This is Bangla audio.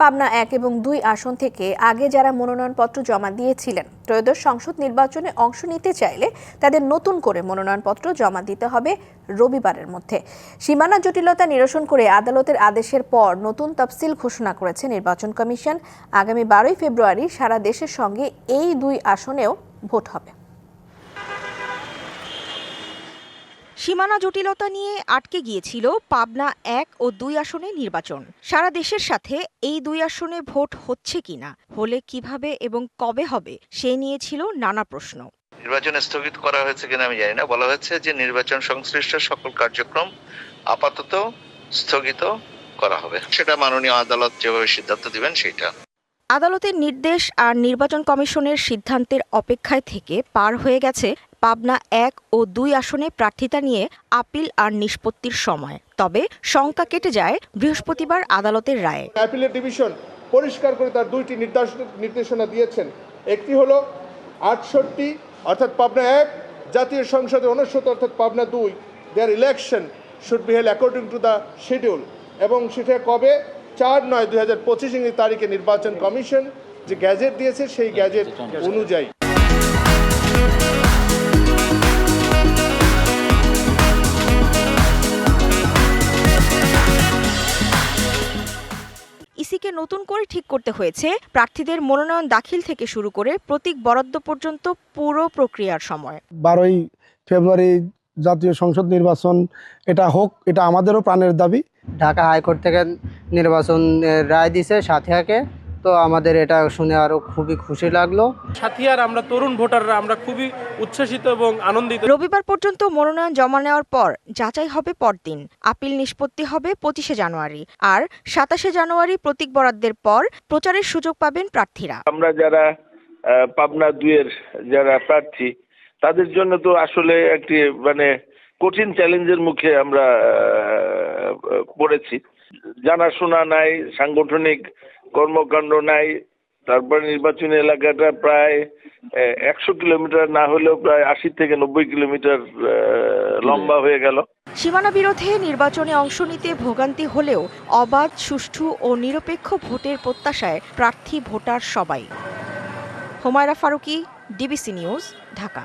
পাবনা এক এবং দুই আসন থেকে আগে যারা মনোনয়নপত্র জমা দিয়েছিলেন, ত্রয়োদশ সংসদ নির্বাচনে অংশ নিতে চাইলে তাদের নতুন করে মনোনয়নপত্র জমা দিতে হবে রবিবারের মধ্যে। সীমানা জটিলতা নিরসন করে আদালতের আদেশের পর নতুন তফসিল ঘোষণা করেছে নির্বাচন কমিশন। আগামী বারোই ফেব্রুয়ারি সারা দেশের সঙ্গে এই দুই আসনেও ভোট হবে। সীমানা জটিলতা নিয়ে আটকে গিয়েছিল পাবনা এক ও দুই আসনে নির্বাচন। সারা দেশের সাথে এই দুই আসনে ভোট হচ্ছে কিনা হলে কীভাবে এবং কবে হবে সে নিয়ে ছিল নানা প্রশ্ন। নির্বাচন স্থগিত করা হয়েছে কিনা আমি জানি না। বলা হয়েছে যে নির্বাচন সংশ্লিষ্ট সকল কার্যক্রম আপাতত স্থগিত করা হবে। সেটা মাননীয় আদালত যেভাবে সিদ্ধান্ত দিবেন সেটা। আদালতের নির্দেশ আর নির্বাচন কমিশনের সিদ্ধান্তের অপেক্ষায় থেকে পার হয়ে গেছে পাবনা এক ও দুই আসনে প্রার্থিতা নিয়ে আপিল আর নিষ্পত্তির সময়। তবে শঙ্কা কেটে যায় বৃহস্পতিবার আদালতের রায়ে। ডিভিশন পরিষ্কার করে তার দুইটি নির্দেশ নির্দেশনা দিয়েছেন। একটি হলো আটষট্টি, অর্থাৎ পাবনা এক, জাতীয় সংসদে অনুষ্ঠিত, অর্থাৎ পাবনা দুই there election should be held according to the schedule এবং সেটা কবে? চার নয় দুই হাজার পঁচিশ তারিখে নির্বাচন কমিশন যে গ্যাজেট দিয়েছে, সেই গ্যাজেট অনুযায়ী। ইসিকে নতুন করে ঠিক করতে হয়েছে। প্রার্থীদের মনোনয়ন দাখিল থেকে শুরু করে প্রতীক বরাদ্দ পর্যন্ত পুরো প্রক্রিয়ার সময়। বারোই ফেব্রুয়ারি জাতীয় সংসদ নির্বাচন এটা হোক এটা আমাদেরও প্রাণের দাবি। ঢাকা হাইকোর্ট থেকে নির্বাচন রায় দিছে সাথিয়াকে। তো আমাদের এটা শুনে আরও খুবই খুশি লাগল। সাথিয়ার আমরা তরুণ ভোটাররা আমরা খুবই উচ্ছ্বসিত এবং আনন্দিত। রবিবার পর্যন্ত মনোনয়ন জমা নেওয়ার পর যাচাই হবে পরদিন। আপিল নিষ্পত্তি হবে পঁচিশে জানুয়ারি। আর সাতাশে জানুয়ারি প্রতীক বরাদ্দের পর প্রচারের সুযোগ পাবেন প্রার্থীরা। আমরা যারা পাবনা দুইয়ের যারা প্রার্থী তাদের জন্য তো আসলে একটি মানে কঠিন চ্যালেঞ্জের মুখে আমরা পড়েছি। জানাশোনা নাই সাংগঠনিক কর্মকাণ্ড নাই তারপরে নির্বাচনী এলাকাটা প্রায় একশো কিলোমিটার না হলেও প্রায় আশি থেকে নব্বই কিলোমিটার লম্বা হয়ে গেল। সীমানা বিরোধে নির্বাচনে অংশ নিতে ভোগান্তি হলেও অবাধ সুষ্ঠু ও নিরপেক্ষ ভোটের প্রত্যাশায় প্রার্থী ভোটার সবাই। Humaira Faruki DBC news Dhaka.